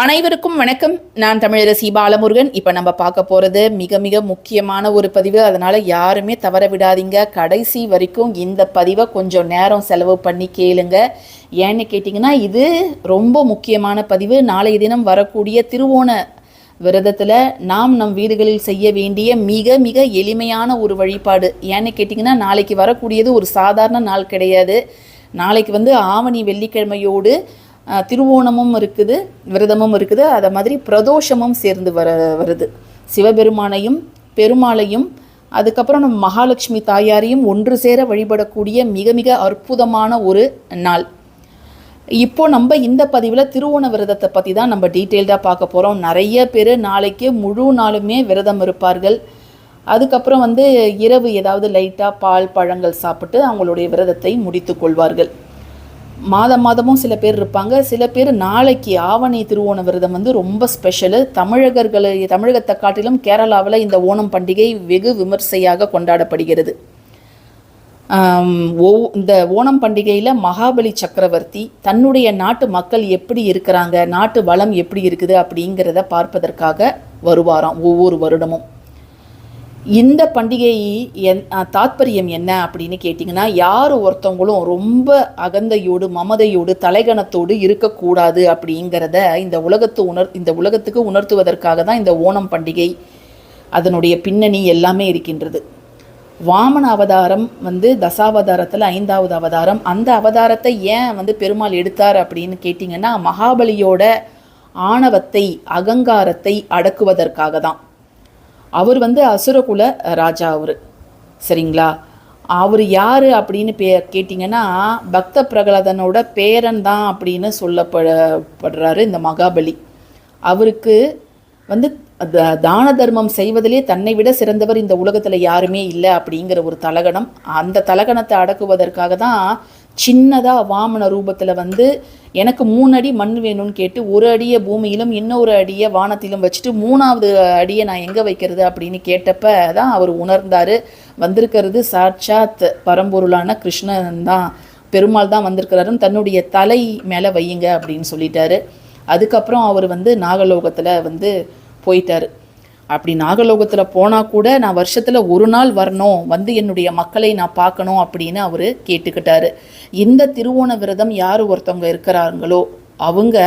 அனைவருக்கும் வணக்கம். நான் தமிழரசி பாலமுருகன். இப்போ நம்ம பார்க்க போகிறது மிக மிக முக்கியமான ஒரு பதிவு. அதனால் யாருமே தவற விடாதீங்க. கடைசி வரைக்கும் இந்த பதிவை கொஞ்சம் நேரம் செலவு பண்ணி கேளுங்க. ஏன்னு கேட்டிங்கன்னா இது ரொம்ப முக்கியமான பதிவு. நாளைய தினம் வரக்கூடிய திருவோண விரதத்தில் நாம் நம் வீடுகளில் செய்ய வேண்டிய மிக மிக எளிமையான ஒரு வழிபாடு. ஏன்னு கேட்டிங்கன்னா நாளைக்கு வரக்கூடியது ஒரு சாதாரண நாள் கிடையாது. நாளைக்கு வந்து ஆவணி வெள்ளிக்கிழமையோடு திருவோணமும் இருக்குது விரதமும் இருக்குது. அதை மாதிரி பிரதோஷமும் சேர்ந்து வர வருது. சிவபெருமானையும் பெருமாளையும் அதுக்கப்புறம் நம்ம மகாலட்சுமி தாயாரையும் ஒன்று சேர வழிபடக்கூடிய மிக மிக அற்புதமான ஒரு நாள். இப்போ நம்ம இந்த பதிவில் திருவோண விரதத்தை பற்றி தான் நம்ம டீட்டெயில்டாக பார்க்க போகிறோம் நிறைய பேர் நாளைக்கு முழு நாளுமே விரதம் இருப்பார்கள். அதுக்கப்புறம் வந்து இரவு ஏதாவது லைட்டாக பால் பழங்கள் சாப்பிட்டு அவங்களுடைய விரதத்தை முடித்து கொள்வார்கள். மாதம் மாதமும் சில பேர் இருப்பாங்க. சில பேர் நாளைக்கு ஆவணி திருவோண விரதம் வந்து ரொம்ப ஸ்பெஷலு தமிழகர்களை தமிழகத்தை காட்டிலும் கேரளாவில் இந்த ஓணம் பண்டிகை வெகு விமர்சையாக கொண்டாடப்படுகிறது. ஓ இந்த ஓணம் பண்டிகையில் மகாபலி சக்கரவர்த்தி தன்னுடைய நாட்டு மக்கள் எப்படி இருக்கிறாங்க நாட்டு வளம் எப்படி இருக்குது அப்படிங்கிறத பார்ப்பதற்காக வருவாராம் ஒவ்வொரு வருடமும். இந்த பண்டிகை என் தாத்பரியம் என்ன அப்படின்னு கேட்டிங்கன்னா யார் ஒருத்தவங்களும் ரொம்ப அகந்தையோடு மமதையோடு தலைகணத்தோடு இருக்கக்கூடாது அப்படிங்கிறத இந்த உலகத்து உணர் இந்த உலகத்துக்கு உணர்த்துவதற்காக தான் இந்த ஓணம் பண்டிகை அதனுடைய பின்னணி எல்லாமே இருக்கின்றது. வாமன அவதாரம் வந்து தசாவதாரத்தில் ஐந்தாவது அவதாரம். அந்த அவதாரத்தை ஏன் வந்து பெருமாள் எடுத்தார் அப்படின்னு கேட்டிங்கன்னா மகாபலியோட ஆணவத்தை அகங்காரத்தை அடக்குவதற்காக தான். அவர் வந்து அசுரகுல ராஜா அவர். சரிங்களா? அவர் யார் அப்படின்னு பே கேட்டிங்கன்னா பக்த பிரகலாதனோட பேரன் தான் அப்படின்னு சொல்லப்படப்படுறாரு இந்த மகாபலி. அவருக்கு வந்து த- தான தர்மம் செய்வதிலே தன்னை விட சிறந்தவர் இந்த உலகத்தில் யாருமே இல்லை அப்படிங்கிற ஒரு தலகணம். அந்த தலகணத்தை அடக்குவதற்காக தான் சின்னதாக வாமன ரூபத்தில் வந்து எனக்கு மூணு அடி மண் வேணும்னு கேட்டு ஒரு அடியை பூமியிலும் இன்னொரு அடியை வானத்திலும் வச்சுட்டு மூணாவது அடியை நான் எங்கே வைக்கிறது அப்படின்னு கேட்டப்ப தான் அவர் உணர்ந்தார். வந்திருக்கிறது சாட்சாத் பரம்பொருளான கிருஷ்ணன் தான். பெருமாள் தான் வந்திருக்கிறாருன்னு தன்னுடைய தலை மேலே வையுங்க அப்படின்னு சொல்லிட்டாரு. அதுக்கப்புறம் அவர் வந்து நாகலோகத்தில் வந்து போயிட்டார். அப்படி நாகலோகத்தில் போனால் கூட நான் வருஷத்தில் ஒரு நாள் வரணும் வந்து என்னுடைய மக்களை நான் பார்க்கணும் அப்படின்னு அவர் கேட்டுக்கிட்டாரு. இந்த திருவோண விரதம் யார் ஒருத்தவங்க இருக்கிறாங்களோ அவங்க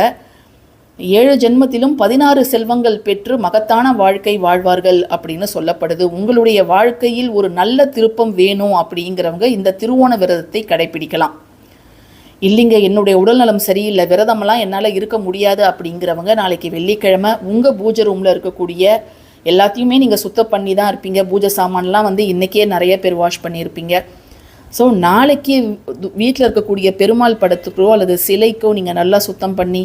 ஏழு ஜென்மத்திலும் பதினாறு செல்வங்கள் பெற்று மகத்தான வாழ்க்கை வாழ்வார்கள் அப்படின்னு சொல்லப்படுது. உங்களுடைய வாழ்க்கையில் ஒரு நல்ல திருப்பம் வேணும் அப்படிங்கிறவங்க இந்த திருவோண விரதத்தை கடைபிடிக்கலாம். இல்லைங்க என்னுடைய உடல்நலம் சரியில்லை விரதமெல்லாம் என்னால் இருக்க முடியாது அப்படிங்கிறவங்க நாளைக்கு வெள்ளிக்கிழமை உங்கள் பூஜை ரூமில் இருக்கக்கூடிய எல்லாத்தையுமே நீங்கள் சுத்தம் பண்ணி தான் இருப்பீங்க. பூஜை சாமான்லாம் வந்து இன்றைக்கே நிறைய பேர் வாஷ் பண்ணியிருப்பீங்க. ஸோ நாளைக்கு வீட்டில் இருக்கக்கூடிய பெருமாள் படத்துக்கோ அல்லது சிலைக்கோ நீங்கள் நல்லா சுத்தம் பண்ணி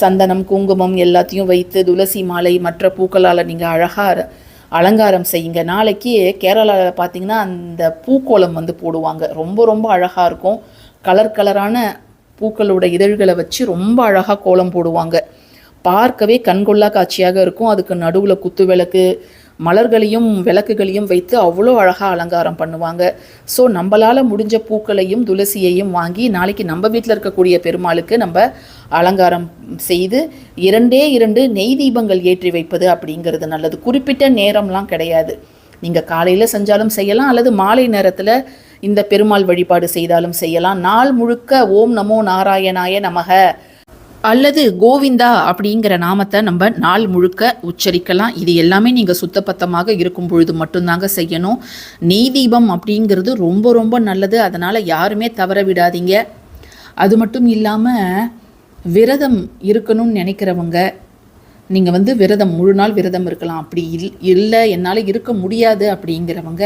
சந்தனம் குங்குமம் எல்லாத்தையும் வைத்து துளசி மாலை மற்ற பூக்களால் நீங்கள் அழகாக அலங்காரம் செய்யுங்க. நாளைக்கு கேரளாவில் பார்த்தீங்கன்னா அந்த பூக்கோலம் வந்து போடுவாங்க. ரொம்ப ரொம்ப அழகாக இருக்கும். கலர் கலரான பூக்களோட இதழ்களை வச்சு ரொம்ப அழகாக கோலம் போடுவாங்க. பார்க்கவே கண்கொள்ளா காட்சியாக இருக்கும். அதுக்கு நடுவில் குத்து விளக்கு மலர்களையும் விளக்குகளையும் வைத்து அவ்வளோ அழகாக அலங்காரம் பண்ணுவாங்க. ஸோ நம்மளால் முடிஞ்ச பூக்களையும் துளசியையும் வாங்கி நாளைக்கு நம்ம வீட்டில் இருக்கக்கூடிய பெருமாளுக்கு நம்ம அலங்காரம் செய்து இரண்டே இரண்டு நெய் தீபங்கள் ஏற்றி வைப்பது அப்படிங்கிறது நல்லது. குறிப்பிட்ட நேரம்லாம் கிடையாது. நீங்கள் காலையில் செஞ்சாலும் செய்யலாம் அல்லது மாலை நேரத்தில் இந்த பெருமாள் வழிபாடு செய்தாலும் செய்யலாம். நாள் முழுக்க ஓம் நமோ நாராயணாய நமக. அல்லது கோவிந்தா அப்படிங்கிற நாமத்தை நம்ம நாள் முழுக்க உச்சரிக்கலாம். இது எல்லாமே நீங்கள் சுத்தபத்தமாக இருக்கும் பொழுது மட்டும்தாங்க செய்யணும். நெய் தீபம் அப்படிங்கிறது ரொம்ப ரொம்ப நல்லது. அதனால் யாருமே தவற விடாதீங்க. அது மட்டும் இல்லாமல் விரதம் இருக்கணும்னு நினைக்கிறவங்க நீங்கள் வந்து விரதம் முழு நாள் விரதம் இருக்கலாம். அப்படி இல் இல்லை என்னால் இருக்க முடியாது அப்படிங்கிறவங்க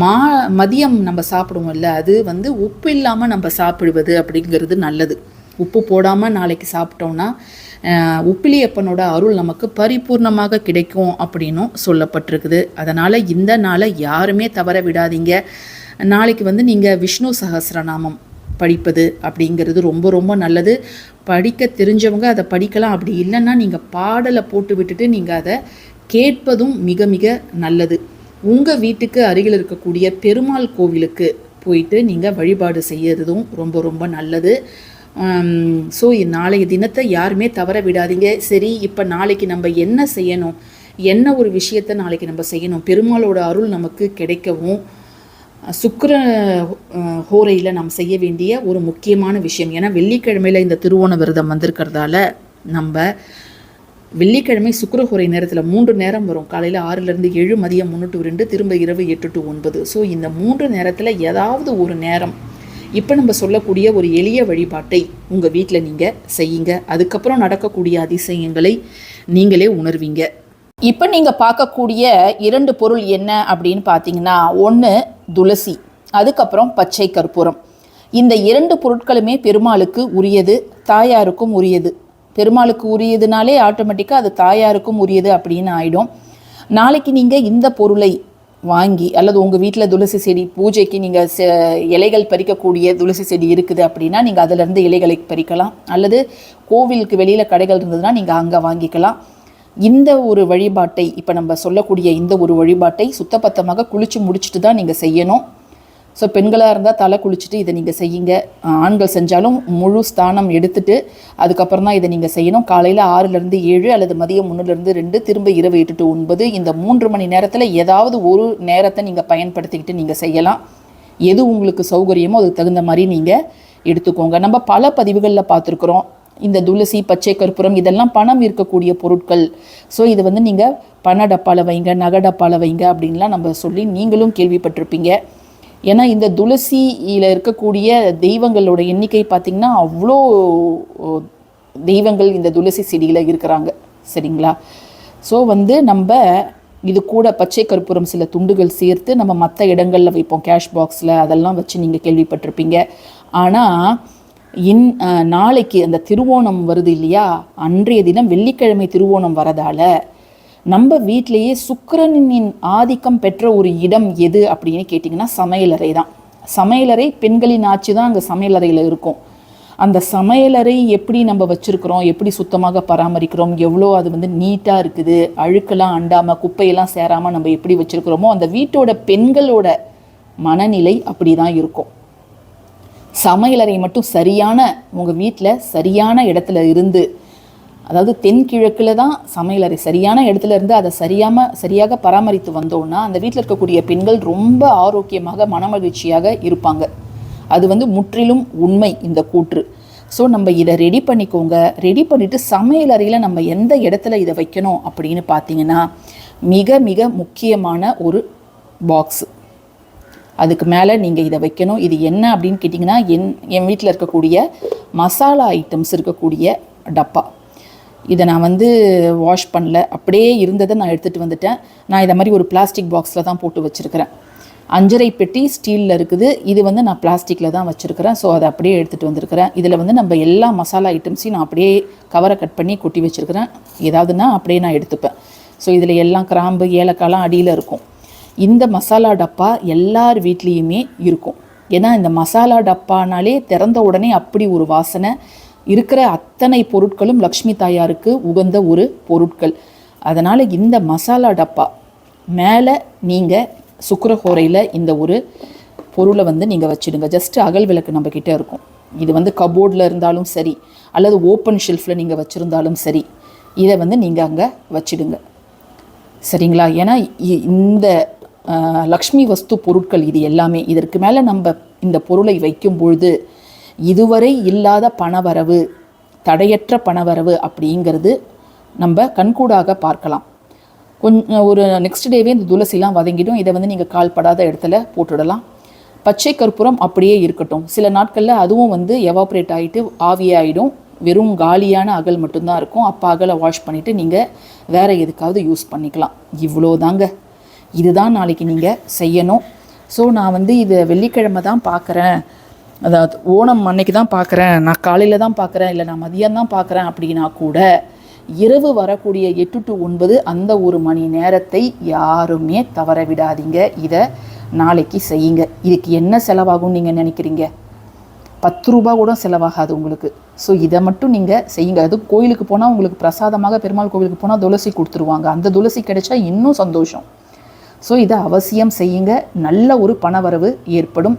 மா மதியம் நம்ம சாப்பிடுவோம்ல அது வந்து உப்பு இல்லாமல் நம்ம சாப்பிடுவது அப்படிங்கிறது நல்லது. உப்பு போடாமல் நாளைக்கு சாப்பிட்டோம்னா உப்பிலியப்பனோட அருள் நமக்கு பரிபூர்ணமாக கிடைக்கும் அப்படின்னும் சொல்லப்பட்டிருக்குது. அதனால் இந்த நாளை யாருமே தவற விடாதீங்க. நாளைக்கு வந்து நீங்கள் விஷ்ணு சகசிரநாமம் படிப்பது அப்படிங்கிறது ரொம்ப ரொம்ப நல்லது. படிக்க தெரிஞ்சவங்க அதை படிக்கலாம். அப்படி இல்லைன்னா நீங்கள் பாடலை போட்டு விட்டுட்டு நீங்கள் அதை கேட்பதும் மிக மிக நல்லது. உங்கள் வீட்டுக்கு அருகில் இருக்கக்கூடிய பெருமாள் கோவிலுக்கு போயிட்டு நீங்கள் வழிபாடு செய்யறதும் ரொம்ப ரொம்ப நல்லது. ஸோ நாளைய தினத்தை யாருமே தவற விடாதீங்க. சரி இப்போ நாளைக்கு நம்ம என்ன செய்யணும்? என்ன ஒரு விஷயத்தை நாளைக்கு நம்ம செய்யணும்? பெருமாளோட அருள் நமக்கு கிடைக்கவும் சுக்கர ஹோரையில் நாம் செய்ய வேண்டிய ஒரு முக்கியமான விஷயம். ஏன்னா வெள்ளிக்கிழமையில் இந்த திருவோண விரதம் வந்திருக்கிறதால நம்ம வெள்ளிக்கிழமை சுக்கரஹுரை நேரத்தில் மூன்று நேரம் வரும். காலையில் ஆறுலேருந்து ஏழு மதியம் முன்னூற்று ரெண்டு திரும்ப இரவு எட்டு டு ஒன்பது. ஸோ இந்த மூன்று நேரத்தில் ஏதாவது ஒரு நேரம் இப்போ நம்ம சொல்லக்கூடிய ஒரு எளிய வழிபாட்டை உங்கள் வீட்டில் நீங்கள் செய்யுங்க. அதுக்கப்புறம் நடக்கக்கூடிய அதிசயங்களை நீங்களே உணர்வீங்க. இப்போ நீங்கள் பார்க்கக்கூடிய இரண்டு பொருள் என்ன அப்படின்னு பார்த்தீங்கன்னா ஒன்று துளசி அதுக்கப்புறம் பச்சை கற்பூரம். இந்த இரண்டு பொருட்களுமே பெருமாளுக்கு உரியது தாயாருக்கும் உரியது. பெருமாளுக்கு உரியதுனாலே ஆட்டோமேட்டிக்காக அது தாயாருக்கும் உரியது அப்படின்னு ஆயிடும். நாளைக்கு நீங்கள் இந்த பொருளை வாங்கி அல்லது உங்கள் வீட்டில் துளசி செடி பூஜைக்கு நீங்கள் இலைகள் பறிக்கக்கூடிய துளசி செடி இருக்குது அப்படின்னா நீங்கள் அதிலிருந்து இலைகளை பறிக்கலாம். அல்லது கோவிலுக்கு வெளியில் கடைகள் இருந்ததுன்னா நீங்கள் அங்கே வாங்கிக்கலாம். இந்த ஒரு வழிபாட்டை இப்போ நம்ம சொல்லக்கூடிய இந்த ஒரு வழிபாட்டை சுத்தபத்தமாக குளித்து முடிச்சுட்டு தான் நீங்கள் செய்யணும். ஸோ பெண்களாக இருந்தால் தலை குளிச்சுட்டு இதை நீங்கள் செய்யுங்க. ஆண்கள் செஞ்சாலும் முழு ஸ்தானம் எடுத்துட்டு அதுக்கப்புறம் தான் இதை நீங்கள் செய்யணும். காலையில் ஆறுலேருந்து ஏழு அல்லது மதியம் ஒன்றுலேருந்து ரெண்டு திரும்ப இரவு எட்டு டு ஒன்பது இந்த மூன்று மணி நேரத்தில் ஏதாவது ஒரு நேரத்தை நீங்கள் பயன்படுத்திக்கிட்டு நீங்கள் செய்யலாம். எது உங்களுக்கு சௌகரியமோ அதுக்கு தகுந்த மாதிரி நீங்கள் எடுத்துக்கோங்க. நம்ம பல பதிவுகளில் பார்த்துருக்குறோம். இந்த துளசி பச்சை கற்பூரம் இதெல்லாம் பணம் இருக்கக்கூடிய பொருட்கள். ஸோ இது வந்து நீங்கள் பண டப்பாவில் வைங்க நகை டப்பாவில் வைங்க அப்படின்லாம் நம்ம சொல்லி நீங்களும் கேள்விப்பட்டிருப்பீங்க. ஏன்னா இந்த துளசியில் இருக்கக்கூடிய தெய்வங்களோட எண்ணிக்கை பார்த்திங்கன்னா அவ்வளோ தெய்வங்கள் இந்த துளசி செடியில் இருக்கிறாங்க. சரிங்களா? ஸோ வந்து நம்ம இது கூட பச்சை கற்பூரம் சில துண்டுகள் சேர்த்து நம்ம மற்ற இடங்களில் வைப்போம். கேஷ் பாக்ஸில் அதெல்லாம் வச்சு நீங்கள் கேள்விப்பட்டிருப்பீங்க. ஆனால் இன் நாளைக்கு அந்த திருவோணம் வருது இல்லையா? அன்றைய தினம் வெள்ளிக்கிழமை திருவோணம் வரதால் நம்ம வீட்டிலேயே சுக்கரனின் ஆதிக்கம் பெற்ற ஒரு இடம் எது அப்படின்னு கேட்டிங்கன்னா சமையலறை தான். சமையலறை பெண்களின் ஆட்சி தான் அங்கே சமையலறையில் இருக்கும். அந்த சமையலறை எப்படி நம்ம வச்சுருக்கிறோம் எப்படி சுத்தமாக பராமரிக்கிறோம் எவ்வளோ அது வந்து நீட்டாக இருக்குது அழுக்கெல்லாம் அண்டாமல் குப்பையெல்லாம் சேராமல் நம்ம எப்படி வச்சுருக்கிறோமோ அந்த வீட்டோட பெண்களோட மனநிலை அப்படி தான் இருக்கும். சமையலறை மட்டும் சரியான உங்கள் வீட்டில் சரியான இடத்துல இருந்து அதாவது தென்கிழக்கில் தான் சமையலறை சரியான இடத்துல இருந்து அதை சரியாம சரியாக பராமரித்து வந்தோம்னா அந்த வீட்டில் இருக்கக்கூடிய பெண்கள் ரொம்ப ஆரோக்கியமாக மனமகிழ்ச்சியாக இருப்பாங்க. அது வந்து முற்றிலும் உண்மை இந்த கூற்று. ஸோ நம்ம இதை ரெடி பண்ணிக்கோங்க. ரெடி பண்ணிவிட்டு சமையலறையில் நம்ம எந்த இடத்துல இதை வைக்கணும் அப்படின்னு பார்த்தீங்கன்னா மிக மிக முக்கியமான ஒரு பாக்ஸு அதுக்கு மேலே நீங்கள் இதை வைக்கணும். இது என்ன அப்படின்னு கேட்டிங்கன்னா என் என் வீட்டில் இருக்கக்கூடிய மசாலா ஐட்டம்ஸ் இருக்கக்கூடிய டப்பா. இதை நான் வந்து வாஷ் பண்ணல. அப்படியே இருந்ததை நான் எடுத்துகிட்டு வந்துட்டேன். நான் இதை மாதிரி ஒரு பிளாஸ்டிக் பாக்ஸில் தான் போட்டு வச்சுருக்கிறேன். அஞ்சரை பெட்டி ஸ்டீலில் இருக்குது. இது வந்து நான் பிளாஸ்டிக்கில் தான் வச்சுருக்கிறேன். ஸோ அதை அப்படியே எடுத்துகிட்டு வந்திருக்கிறேன். இதில் வந்து நம்ம எல்லா மசாலா ஐட்டம்ஸையும் நான் அப்படியே கவரை கட் பண்ணி கொட்டி வச்சுருக்கிறேன். ஏதாவதுன்னா அப்படியே நான் எடுத்துப்பேன். ஸோ இதில் எல்லாம் கிராம்பு ஏலக்காயெலாம் அடியில் இருக்கும். இந்த மசாலா டப்பா எல்லார் வீட்லேயுமே இருக்கும். ஏன்னா இந்த மசாலா டப்பானாலே திறந்த உடனே அப்படி ஒரு வாசனை இருக்கிற அத்தனை பொருட்களும் லக்ஷ்மி தாயாருக்கு உகந்த ஒரு பொருட்கள். அதனால் இந்த மசாலா டப்பா மேலே நீங்கள் சுக்கரஹோரையில் இந்த ஒரு பொருளை வந்து நீங்கள் வச்சிடுங்க. ஜஸ்ட் அகல் விளக்கு நம்மக்கிட்ட இருக்கும். இது வந்து கபோர்டில் இருந்தாலும் சரி அல்லது ஓப்பன் ஷெல்ஃபில் நீங்கள் வச்சுருந்தாலும் சரி இதை வந்து நீங்கள் அங்கே வச்சிடுங்க. சரிங்களா? ஏன்னா இ- இந்த லக்ஷ்மி வஸ்து பொருட்கள் இது எல்லாமே. இதற்கு மேலே நம்ம இந்த பொருளை வைக்கும் பொழுது இதுவரை இல்லாத பணவரவு தடையற்ற பணவரவு அப்படிங்கிறது நம்ம கண்கூடாக பார்க்கலாம். கொஞ்சம் ஒரு நெக்ஸ்ட் டேவே இந்த துளசிலாம் வதங்கிடும். இதை வந்து நீங்கள் கால்படாத இடத்துல போட்டுடலாம். பச்சை கற்பூரம் அப்படியே இருக்கட்டும். சில நாட்களில் அதுவும் வந்து எவாப்ரேட் ஆகிட்டு ஆவியாயிடும். வெறும் காலியான அகல் மட்டும்தான் இருக்கும். அப்போ அகலை வாஷ் பண்ணிவிட்டு நீங்கள் வேறு எதுக்காவது யூஸ் பண்ணிக்கலாம். இவ்வளோ தாங்க இதுதான் நாளைக்கு நீங்கள் செய்யணும். ஸோ நான் வந்து இதை வெள்ளிக்கிழமை தான் பார்க்குறேன். அதாவது ஓணம் அன்னைக்கு தான் பார்க்குறேன் நான் காலையில் தான் பார்க்குறேன் இல்லை நான் மதியம் தான் பார்க்குறேன் அப்படின்னா கூட இரவு வரக்கூடிய எட்டு டு ஒன்பது அந்த ஒரு மணி நேரத்தை யாருமே தவற விடாதீங்க. இதை நாளைக்கு செய்யுங்க. இதுக்கு என்ன செலவாகும் நீங்கள் நினைக்கிறீங்க? பத்து ரூபா கூட செலவாகாது உங்களுக்கு. ஸோ இதை மட்டும் நீங்கள் செய்யுங்க. அது கோயிலுக்கு போனால் உங்களுக்கு பிரசாதமாக பெருமாள் கோவிலுக்கு போனால் துளசி கொடுத்துருவாங்க. அந்த துளசி கிடைச்சா இன்னும் சந்தோஷம். ஸோ இதை அவசியம் செய்யுங்க. நல்ல ஒரு பணவரவு ஏற்படும்.